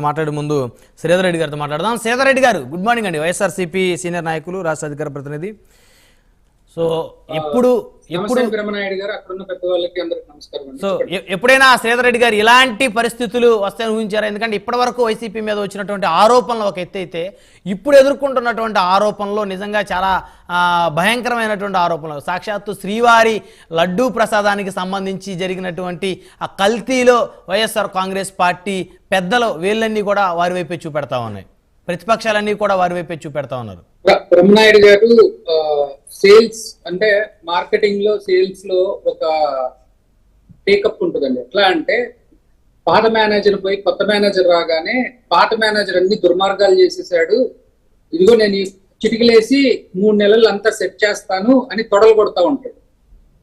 మాట్లాడే ముందు శ్రీధర్ రెడ్డి గారితో మాట్లాడదాం. శ్రీధర్ రెడ్డి గారు గుడ్ మార్నింగ్ అండి. వైఎస్ఆర్సీపీ సీనియర్ నాయకులు రాష్ట్ర అధికార ప్రతినిధి. సో ఎప్పుడు ఎప్పుడు గారు అందరికి నమస్కారం. సో ఎప్పుడైనా శ్రీధర్ రెడ్డి గారు ఇలాంటి పరిస్థితులు వస్తాయని ఊహించారా? ఎందుకంటే ఇప్పటి వరకు వైసీపీ మీద వచ్చినటువంటి ఆరోపణలు ఒక ఎత్తు అయితే ఇప్పుడు ఎదుర్కొంటున్నటువంటి ఆరోపణలు నిజంగా చాలా భయంకరమైనటువంటి ఆరోపణలు. సాక్షాత్తు శ్రీవారి లడ్డూ ప్రసాదానికి సంబంధించి జరిగినటువంటి ఆ కల్తీలో వైఎస్ఆర్ కాంగ్రెస్ పార్టీ పెద్దలు వీళ్ళన్నీ కూడా వారి వైపే చూపెడతా ఉన్నాయి. ప్రతిపక్షాలన్నీ కూడా వారి వైపే చూపెడతా ఉన్నారు. బ్రహ్మనాయుడు గారు సేల్స్ అంటే మార్కెటింగ్లో సేల్స్లో ఒక టేకప్ ఉంటుందండి. ఎట్లా అంటే పాత మేనేజర్ పోయి కొత్త మేనేజర్ రాగానే పాత మేనేజర్ అన్ని దుర్మార్గాలు చేసేసాడు. ఇదిగో నేను చిటికలేసి మూడు నెలలు అంతా సెట్ చేస్తాను అని తొడలు కొడతా ఉంటాడు.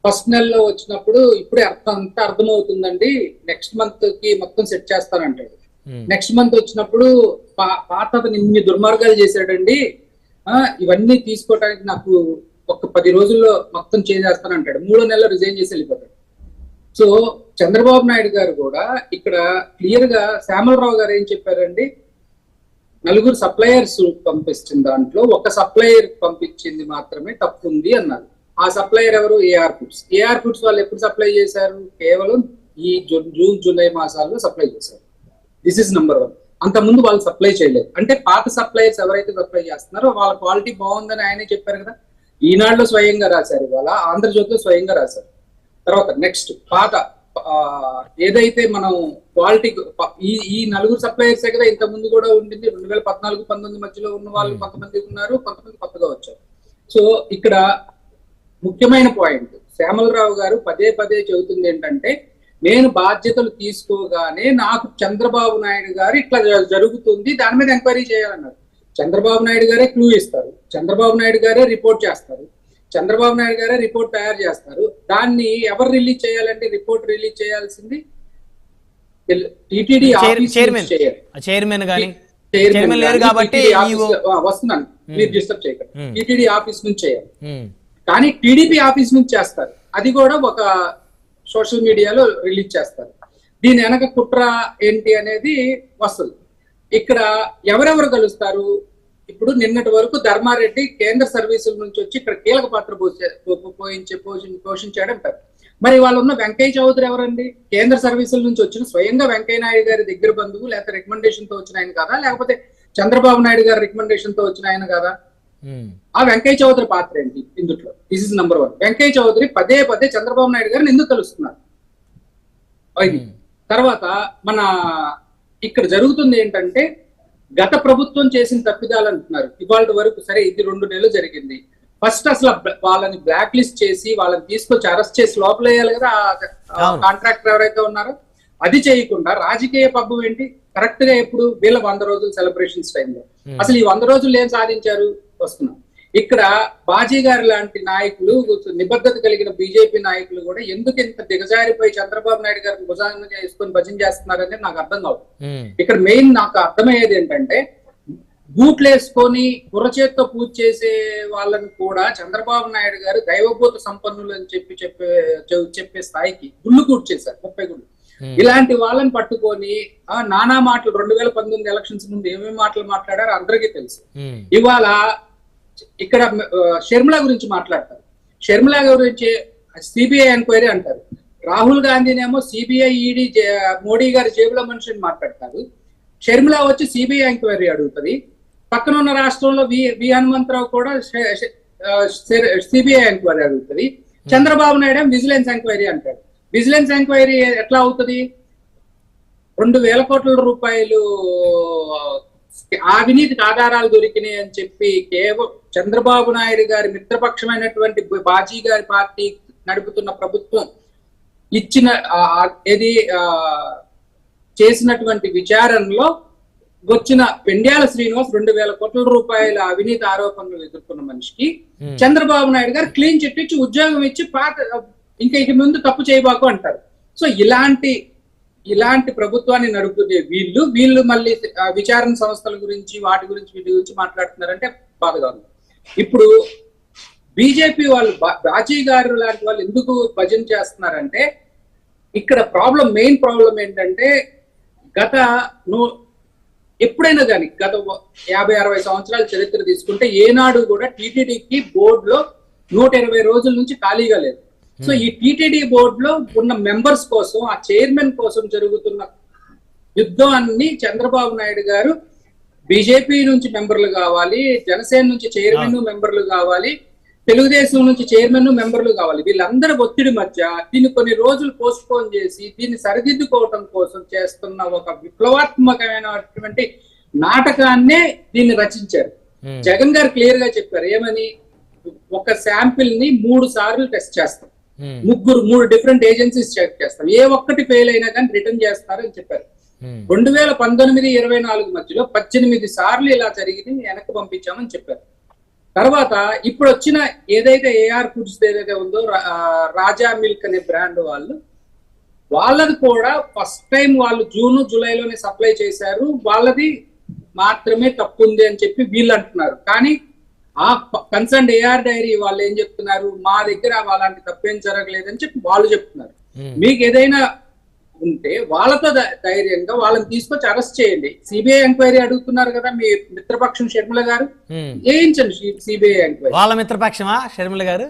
ఫస్ట్ నెలలో వచ్చినప్పుడు ఇప్పుడే అర్థం అంతా అర్థమవుతుందండి. నెక్స్ట్ మంత్కి మొత్తం సెట్ చేస్తానంటాడు. నెక్స్ట్ మంత్ వచ్చినప్పుడు పా- పాత అతను ఇన్ని దుర్మార్గాలు చేశాడండి. ఇవన్నీ తీసుకోవడానికి నాకు ఒక పది రోజుల్లో మొత్తం చేసేస్తానంటాడు. మూడో నెలలో రిజైన్ చేసి వెళ్ళిపోతాడు. సో చంద్రబాబు నాయుడు గారు కూడా ఇక్కడ క్లియర్గా శ్యామలరావు గారు ఏం చెప్పారండి? నలుగురు సప్లయర్స్ పంపిస్తున్న దాంట్లో ఒక సప్లయర్ పంపించింది మాత్రమే తప్పు ఉంది అన్నారు. ఆ సప్లయర్ ఎవరు? ఏఆర్ ఫుడ్స్ ఏఆర్ ఫుడ్స్ వాళ్ళు ఎప్పుడు సప్లై చేశారు? కేవలం ఈ జూన్ జూన్ జూలై మాసాల్లో సప్లై చేశారు. దిస్ ఇస్ నెంబర్ వన్ ముందు వాళ్ళు సప్లై చేయలేదు. అంటే పాత సప్లయర్స్ ఎవరైతే సప్లై చేస్తున్నారో వాళ్ళ క్వాలిటీ బాగుందని ఆయనే చెప్పారు కదా. ఈనాడులో స్వయంగా రాశారు ఇవాళ ఆంధ్రజ్యోతిలో స్వయంగా రాశారు. తర్వాత నెక్స్ట్ పాత ఏదైతే మనం క్వాలిటీ ఈ ఈ నలుగురు సప్లయర్స్ కదా ఇంత ముందు కూడా ఉండింది. రెండు వేల పద్నాలుగు పంతొమ్మిది మధ్యలో ఉన్న వాళ్ళు కొంతమంది ఉన్నారు కొంతమంది కొత్తగా వచ్చారు. సో ఇక్కడ ముఖ్యమైన పాయింట్ శ్యామలరావు గారు పదే పదే చెబుతుంది ఏంటంటే నేను బాధ్యతలు తీసుకోగానే నాకు చంద్రబాబు నాయుడు గారు ఇట్లా జరుగుతుంది దాని మీద ఎంక్వైరీ చేయాలన్నారు. చంద్రబాబు నాయుడు గారే క్లూ ఇస్తారు. చంద్రబాబు నాయుడు గారే రిపోర్ట్ చేస్తారు. చంద్రబాబు నాయుడు గారే రిపోర్ట్ తయారు చేస్తారు. దాన్ని ఎవరు రిలీజ్ చేయాలంటే రిపోర్ట్ రిలీజ్ చేయాల్సింది టీటీడీ చైర్మన్. చైర్మన్ చైర్మన్ లేరు కాబట్టి వస్తున్నాను. మీరు డిస్టర్బ్ చేయకండి. టీటీడీ ఆఫీస్ నుంచి చేయాలి. కానీ టీడీపీ ఆఫీస్ నుంచి చేస్తారు. అది కూడా ఒక సోషల్ మీడియాలో రిలీజ్ చేస్తారు. దీని వెనక కుట్ర ఏంటి అనేది వస్తుంది. ఇక్కడ ఎవరెవరు కలుస్తారు? ఇప్పుడు నిన్నటి వరకు ధర్మారెడ్డి కేంద్ర సర్వీసుల నుంచి వచ్చి ఇక్కడ కీలక పాత్ర పోసే- పోయించే పోషి- పోషించాడు అంటారు. మరి వాళ్ళు ఉన్న వెంకయ్య చౌదరి ఎవరండి? కేంద్ర సర్వీసుల నుంచి వచ్చిన స్వయంగా వెంకయ్య నాయుడు గారి దగ్గర బంధువు లేకపోతే రికమెండేషన్తో వచ్చిన ఆయన కదా? లేకపోతే చంద్రబాబు నాయుడు గారి రికమెండేషన్తో వచ్చిన ఆయన కదా? ఆ వెంకయ్య చౌదరి పాత్ర ఏంటి ఇందుట్లో? This is number one Venkaiah Chowdary పదే పదే చంద్రబాబు నాయుడు గారిని ఎందుకు కలుస్తున్నారు? ఇది తర్వాత మన ఇక్కడ జరుగుతుంది ఏంటంటే గత ప్రభుత్వం చేసిన తప్పిదాలు అంటున్నారు. ఇవాళ వరకు సరే ఇది రెండు నెలలు జరిగింది. ఫస్ట్ అసలు వాళ్ళని బ్లాక్ లిస్ట్ చేసి వాళ్ళని తీసుకొచ్చి అరెస్ట్ చేసి లోపల వేయాలి కదా. కాంట్రాక్టర్ ఎవరైతే ఉన్నారో? అది చేయకుండా రాజకీయ పబ్బం ఏంటి? కరెక్ట్గా ఎప్పుడు వీళ్ళ వంద రోజుల సెలబ్రేషన్స్ టైంలో అసలు ఈ వంద రోజులు ఏం సాధించారు? వస్తున్నాం ఇక్కడ బాజీ గారు లాంటి నాయకులు నిబద్ధత కలిగిన బీజేపీ నాయకులు కూడా ఎందుకు ఇంత దిగజారిపోయి చంద్రబాబు నాయుడు గారిని భుజాన్ని చేసుకొని భజన చేస్తున్నారనేది నాకు అర్థం ఉమ్. ఇక్కడ మెయిన్ నాకు అర్థమయ్యేది ఏంటంటే బూట్లు వేసుకొని కుర్రచేత్తో పూజ చేసే వాళ్ళని కూడా చంద్రబాబు నాయుడు గారు దైవభూత సంపన్నులు అని చెప్పి చెప్పే చెప్పే స్థాయికి గుళ్ళు కూర్చేశారు ముప్పై గుళ్ళు. ఇలాంటి వాళ్ళని పట్టుకొని ఆ నానా మాటలు రెండు వేల పంతొమ్మిది ఎలక్షన్స్ ముందు ఏమేమి మాటలు మాట్లాడారో అందరికీ తెలుసు. ఇవాళ ఇక్కడ షర్మిల గురించి మాట్లాడతారు. షర్మిల గురించి సిబిఐ ఎంక్వైరీ అంటారు. రాహుల్ గాంధీనేమో సిబిఐ ఈడీ మోడీ గారి జేబులో మనిషిని మాట్లాడతారు. షర్మిల వచ్చి సిబిఐ ఎంక్వైరీ అడుగుతుంది. పక్కన ఉన్న రాష్ట్రంలో వి వి హనుమంతరావు కూడా సిబిఐ ఎంక్వైరీ అడుగుతుంది. చంద్రబాబు నాయుడు ఏమో విజిలెన్స్ ఎంక్వైరీ అంటాడు విజిలెన్స్ ఎంక్వైరీ ఎట్లా అవుతుంది? రెండు వేల కోట్ల రూపాయలు అవినీతికి ఆధారాలు దొరికినాయి అని చెప్పి కేవలం చంద్రబాబు నాయుడు గారి మిత్రపక్షమైనటువంటి బాజీ గారి పార్టీ నడుపుతున్న ప్రభుత్వం ఇచ్చిన ఏది చేసినటువంటి విచారణలో వచ్చిన పెండ్యాల శ్రీనివాస్ రెండు వేల కోట్ల రూపాయల అవినీతి ఆరోపణలు ఎదుర్కొన్న మనిషికి. చంద్రబాబు నాయుడు గారు క్లీన్ చిట్ ఇచ్చి ఉద్యోగం ఇచ్చి పాత ఇంకా ఇక ముందు తప్పు చేయబాకు అంటారు సో ఇలాంటి ఇలాంటి ప్రభుత్వాన్ని నడుపుతున్న వీళ్ళు వీళ్ళు మళ్ళీ విచారణ సంస్థల గురించి వాటి గురించి వీటి గురించి మాట్లాడుతున్నారంటే బాధగా ఉంది ఇప్పుడు బీజేపీ వాళ్ళు బాజీ గారు లాంటి వాళ్ళు ఎందుకు భజన చేస్తున్నారంటే ఇక్కడ ప్రాబ్లం మెయిన్ ప్రాబ్లం ఏంటంటే గత నువ్వు ఎప్పుడైనా కానీ గత యాభై అరవై సంవత్సరాల చరిత్ర తీసుకుంటే ఏనాడు కూడా టీటీడీకి బోర్డులో నూట ఇరవై రోజుల నుంచి ఖాళీగా లేదు. సో ఈ టీటీడీ బోర్డులో ఉన్న మెంబర్స్ కోసం ఆ చైర్మన్ కోసం జరుగుతున్న యుద్ధాన్ని చంద్రబాబు నాయుడు గారు బీజేపీ నుంచి మెంబర్లు కావాలి జనసేన నుంచి చైర్మన్ మెంబర్లు కావాలి తెలుగుదేశం నుంచి చైర్మన్ మెంబర్లు కావాలి. వీళ్ళందరి ఒత్తిడి మధ్య దీన్ని కొన్ని రోజులు పోస్ట్ పోన్ చేసి దీన్ని సరిదిద్దుకోవటం కోసం చేస్తున్న ఒక విప్లవాత్మకమైనటువంటి నాటకాన్నే దీన్ని రచించారు. జగన్ గారు క్లియర్గా చెప్పారు ఏమని? ఒక శాంపిల్ని మూడు సార్లు టెస్ట్ చేస్తాం. ముగ్గురు మూడు డిఫరెంట్ ఏజెన్సీస్ చెక్ చేస్తాం. ఏ ఒక్కటి ఫెయిల్ అయినా కానీ రిటర్న్ చేస్తారని చెప్పారు. ఉమ్, రెండు వేల పంతొమ్మిది ఇరవై నాలుగు మధ్యలో పద్దెనిమిది సార్లు ఇలా జరిగింది వెనక్కి పంపించామని చెప్పారు. తర్వాత ఇప్పుడు వచ్చిన ఏదైతే ఏఆర్ ఫుడ్స్ ఏదైతే ఉందో రాజా మిల్క్ అనే బ్రాండ్ వాళ్ళు వాళ్ళది కూడా ఫస్ట్ టైం వాళ్ళు జూన్ జూలైలోనే సప్లై చేశారు. వాళ్ళది మాత్రమే తప్పు ఉంది అని చెప్పి వీళ్ళు అంటున్నారు. కానీ ఆ కన్సర్న్ ఏఆర్ డైరీ వాళ్ళు ఏం చెప్తున్నారు? మా దగ్గర అలాంటి తప్పేం జరగలేదని చెప్పి వాళ్ళు చెప్తున్నారు. ఉమ్, మీకు ఏదైనా ఉంటే వాళ్ళతో ధైర్యంగా వాళ్ళని తీసుకొచ్చి అరెస్ట్ చేయండి. సిబిఐ ఎంక్వైరీ అడుగుతున్నారు కదా మీ మిత్రపక్షం షర్మిల గారు? ఉమ్. వేయించండి సిబిఐ ఎంక్వైరీ. వాళ్ళ మిత్రపక్షమా షర్మిల గారు?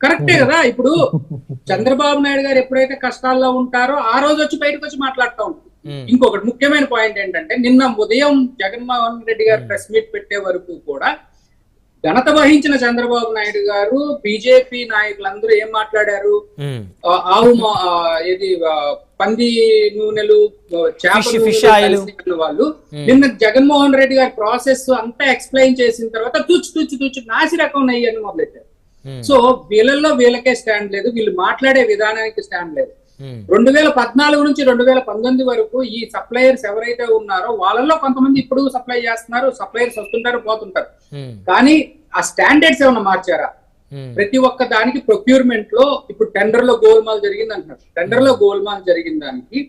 కరెక్టే కదా ఇప్పుడు చంద్రబాబు నాయుడు గారు ఎప్పుడైతే కష్టాల్లో ఉంటారో ఆ రోజు వచ్చి బయటకు వచ్చి మాట్లాడుతూ ఉంటారు. ఉమ్, ఇంకొకటి ముఖ్యమైన పాయింట్ ఏంటంటే నిన్న ఉదయం జగన్మోహన్ రెడ్డి గారు ప్రెస్ మీట్ పెట్టే వరకు కూడా ఘనత వహించిన చంద్రబాబు నాయుడు గారు బీజేపీ నాయకులందరూ ఏం మాట్లాడారు? ఆవు ఆ, పంది నూనెలు వాళ్ళు. నిన్న జగన్మోహన్ రెడ్డి గారి ప్రాసెస్ అంతా ఎక్స్ప్లెయిన్ చేసిన తర్వాత తుచ్చు తుచ్చు తుచ్చు నాసి రకం నెయ్యి అని మొదలెట్టారు. సో వీళ్ళల్లో వీళ్ళకే స్టాండ్ లేదు. వీళ్ళు మాట్లాడే విధానానికి స్టాండ్ లేదు. రెండు వేల పద్నాలుగు నుంచి రెండు వేల పంతొమ్మిది వరకు ఈ సప్లయర్స్ ఎవరైతే ఉన్నారో వాళ్ళల్లో కొంతమంది ఇప్పుడు సప్లై చేస్తున్నారు సప్లయర్స్ వస్తుంటారు పోతుంటారు. కానీ ఆ స్టాండర్డ్స్ ఏమైనా మార్చారా? ప్రతి ఒక్క దానికి ప్రొక్యూర్మెంట్లో ఇప్పుడు టెండర్లో గోల్మాల్ జరిగింది అంటున్నారు టెండర్లో గోల్మాల్ జరిగిన దానికి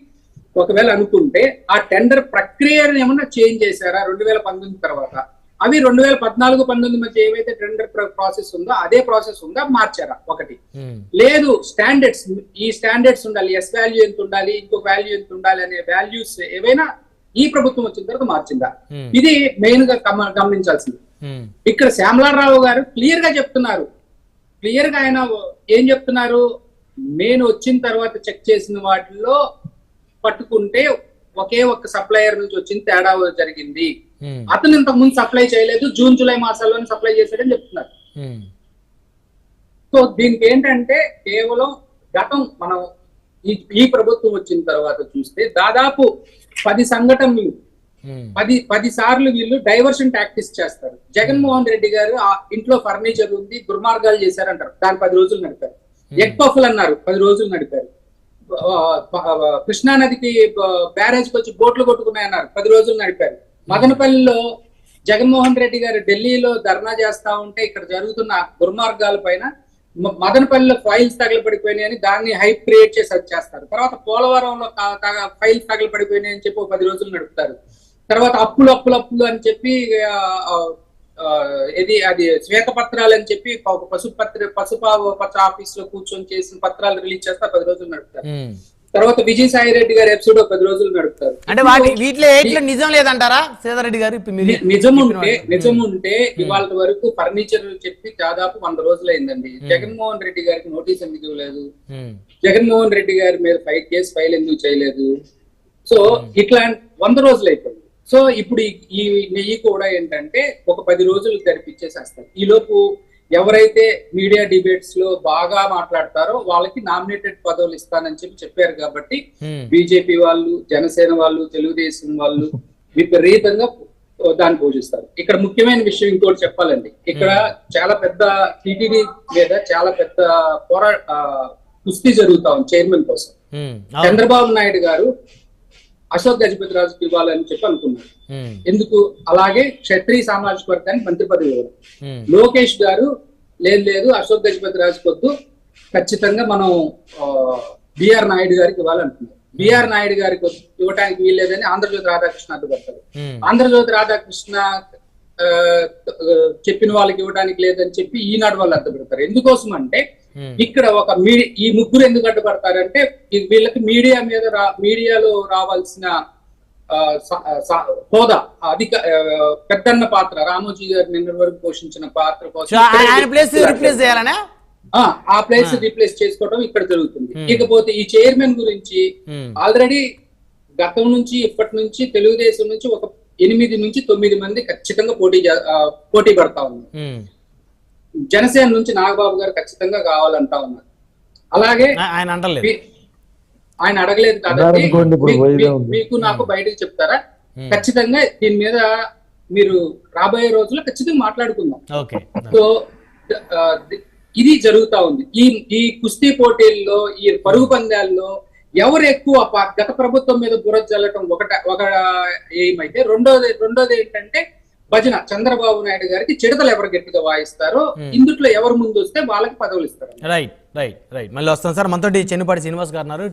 ఒకవేళ అనుకుంటే ఆ టెండర్ ప్రక్రియను ఏమన్నా చేంజ్ చేశారా రెండు వేల పంతొమ్మిది తర్వాత? అవి రెండు వేల పద్నాలుగు పంతొమ్మిది మధ్య ఏవైతే టెండర్ ప్రాసెస్ ఉందో అదే ప్రాసెస్ ఉందా? మార్చారా? ఒకటి. లేదు స్టాండర్డ్స్ ఈ స్టాండర్డ్స్ ఉండాలి ఎస్ వాల్యూ ఎంత ఉండాలి ఇంకొక వాల్యూ ఎంత ఉండాలి అనే వాల్యూస్ ఏవైనా ఈ ప్రభుత్వం వచ్చిన తర్వాత మార్చిందా? ఇది మెయిన్గా గమ- గమనించాల్సింది. ఇక్కడ శ్యామలారావు గారు క్లియర్గా చెప్తున్నారు. క్లియర్గా ఆయన ఏం చెప్తున్నారు? నేను వచ్చిన తర్వాత చెక్ చేసిన వాటిల్లో పట్టుకుంటే ఒకే ఒక్క సప్లయర్ నుంచి వచ్చిన తేడా జరిగింది. అతను ఇంతకు ముందు సప్లై చేయలేదు జూన్ జూలై మాసాల్లోనే సప్లై చేశాడని చెప్తున్నారు. సో దీనికి ఏంటంటే కేవలం గతం మనం ఈ ప్రభుత్వం వచ్చిన తర్వాత చూస్తే దాదాపు పది సంఘటనలు పది పది సార్లు వీళ్ళు డైవర్షన్ టాక్టిక్స్ చేస్తారు. జగన్మోహన్ రెడ్డి గారు ఆ ఇంట్లో ఫర్నిచర్ ఉంది దుర్మార్గాలు చేశారంటారు. దాని పది రోజులు నడిపారు. ఎగ్ పఫ్లు అన్నారు పది రోజులు నడిపారు. ఆ, ఆ, కృష్ణా నదికి బ్యారేజ్కి వచ్చి బోట్లు కొట్టుకున్నాయన్నారు పది రోజులు నడిపారు. మదనపల్లిలో జగన్మోహన్ రెడ్డి గారు ఢిల్లీలో ధర్నా చేస్తా ఉంటే ఇక్కడ జరుగుతున్న దుర్మార్గాల పైన మదనపల్లిలో ఫైల్స్ తగలబడిపోయినాయి అని దాన్ని హైప్ క్రియేట్ చేసి అది చేస్తారు. తర్వాత పోలవరంలో క- త- ఫైల్స్ అని చెప్పి ఒక పది రోజులు నడుపుతారు. తర్వాత అప్పులు అప్పులు అప్పులు అని చెప్పి ఇది అది శ్వేతపత్రాలు అని చెప్పి ఒక పశుపత్ర పశుపా పత్ర ఆఫీస్లో కూర్చొని చేసిన పత్రాలు రిలీజ్ చేస్తే పది రోజులు నడుపుతారు. తర్వాత విజయసాయి రెడ్డి గారి ఎపిసోడ్ పది రోజులు నడుపుతారు. అంటే వాటి వీటిలో నిజం లేదంటారా? సీతారెడ్డి గారు నిజం ఉంటే నిజం ఉంటే ఇవాళ వరకు ఫర్నిచర్ చెప్పి దాదాపు వంద రోజులు అయిందండి జగన్మోహన్ రెడ్డి గారికి నోటీస్ ఎందుకు ఇవ్వలేదు? జగన్మోహన్ రెడ్డి గారి మీద ఫైట్ కేసు ఫైల్ ఎందుకు చేయలేదు? సో ఇట్లా వంద రోజులు అయిపోయింది సో ఇప్పుడు ఈ- నెయ్యి కూడా ఏంటంటే ఒక పది రోజులు జరిపించేసేస్తారు. ఈ లోపు ఎవరైతే మీడియా డిబేట్స్లో బాగా మాట్లాడతారో వాళ్ళకి నామినేటెడ్ పదవులు ఇస్తానని చెప్పి చెప్పారు కాబట్టి బీజేపీ వాళ్ళు జనసేన వాళ్ళు తెలుగుదేశం వాళ్ళు విపరీతంగా దాన్ని పోషిస్తారు ఇక్కడ ముఖ్యమైన విషయం ఇంకోటి చెప్పాలండి. ఇక్కడ చాలా పెద్ద టీటీడీ మీద చాలా పెద్ద పోరా కుస్తీ జరుగుతా ఉంది చైర్మన్ కోసం. చంద్రబాబు నాయుడు గారు అశోక్ గజపతి రాజుకి ఇవ్వాలని చెప్పి అనుకున్నారు. ఎందుకు? అలాగే క్షత్రియ సామాజిక వర్గానికి మంత్రి పదవి ఇవ్వడం. లోకేష్ గారు లేదు లేదు అశోక్ గజపతి రాజు కొద్దు ఖచ్చితంగా మనం బిఆర్ నాయుడు గారికి ఇవ్వాలనుకున్నాం బిఆర్ నాయుడు గారికి ఇవ్వడానికి వీల్లేదని ఆంధ్రజ్యోతి రాధాకృష్ణ అడ్డుపడతారు ఆంధ్రజ్యోతి రాధాకృష్ణ చెప్పిన వాళ్ళకి ఇవ్వడానికి లేదని చెప్పి ఈనాడు వాళ్ళు అడ్డుపడతారు ఎందుకోసం అంటే ఇక్కడ ఒక మీడియా ఈ ముగ్గురు ఎందుకు అడ్డుపడతారంటే వీళ్ళకి మీడియా మీద రా మీడియాలో రావాల్సిన హోదా అధిక పెద్దన్న పాత్ర రామోజీ గారు నిన్న వరకు పోషించిన పాత్ర కోసం ఆ, ప్లేస్ రీప్లేస్ చేసుకోవడం ఇక్కడ జరుగుతుంది. ఇకపోతే ఈ చైర్మన్ గురించి ఆల్రెడీ గతం నుంచి ఇప్పటి నుంచి తెలుగుదేశం నుంచి ఒక ఎనిమిది నుంచి తొమ్మిది మంది ఖచ్చితంగా పోటీ పోటీ పడతా ఉన్నారు. జనసేన నుంచి నాగబాబు గారు ఖచ్చితంగా కావాలంటా ఉన్నారు. అలాగే ఆయన అంటలేదు. ఆయన అడగలేదు కాబట్టి. మీకు నాకు బయటకు చెప్తారా. ఖచ్చితంగా దీని మీద మీరు రాబోయే రోజుల్లో ఖచ్చితంగా మాట్లాడుకుందాం. ఓకే. సో ఇది జరుగుతా ఉంది. ఈ ఈ కుస్తీ పోటీల్లో ఈ పరుగు పందాల్లో ఎవరు ఎక్కువ గత ప్రభుత్వం మీద బురద జల్లటం ఒకట ఒక ఏమైతే రెండోది రెండోది ఏంటంటే భజన చంద్రబాబు నాయుడు గారికి చిడతలు ఎవరు గట్టిగా వాయిస్తారో ఇందుట్లో ఎవరు ముందు వస్తే వాళ్ళకి పదవులు ఇస్తారు. Right right right. మళ్ళీ వస్తాం సార్. మనతోటి చెన్నుపాటి శ్రీనివాస్ గారు